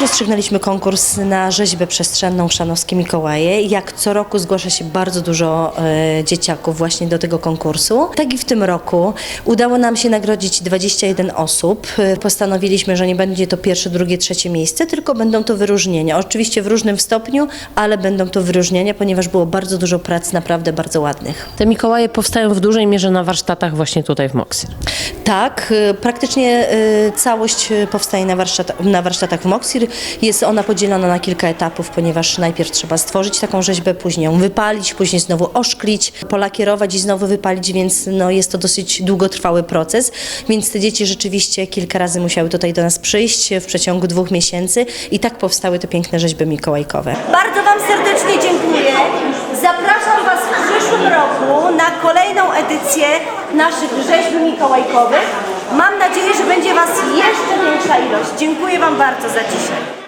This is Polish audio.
Rozstrzygnęliśmy konkurs na rzeźbę przestrzenną Chrzanowskie Mikołaje. Jak co roku zgłasza się bardzo dużo e, dzieciaków właśnie do tego konkursu. Tak i w tym roku udało nam się nagrodzić 21 osób. E, Postanowiliśmy, że nie będzie to pierwsze, drugie, trzecie miejsce, tylko będą to wyróżnienia. Oczywiście w różnym stopniu, ale będą to wyróżnienia, ponieważ było bardzo dużo prac naprawdę bardzo ładnych. Te Mikołaje powstają w dużej mierze na warsztatach właśnie tutaj w Moksir. Tak, y, praktycznie y, całość powstaje na, warsztat, na warsztatach w Moksir. Jest ona podzielona na kilka etapów, ponieważ najpierw trzeba stworzyć taką rzeźbę, później ją wypalić, później znowu oszklić, polakierować i znowu wypalić, więc no, jest to dosyć długotrwały proces. Więc te dzieci rzeczywiście kilka razy musiały tutaj do nas przyjść w przeciągu dwóch miesięcy i tak powstały te piękne rzeźby mikołajkowe. Bardzo Wam serdecznie dziękuję. Zapraszam Was w przyszłym roku na kolejną edycję naszych rzeźb mikołajkowych. Mam nadzieję, że będzie Was jeszcze. Dziękuję Wam bardzo za dzisiaj.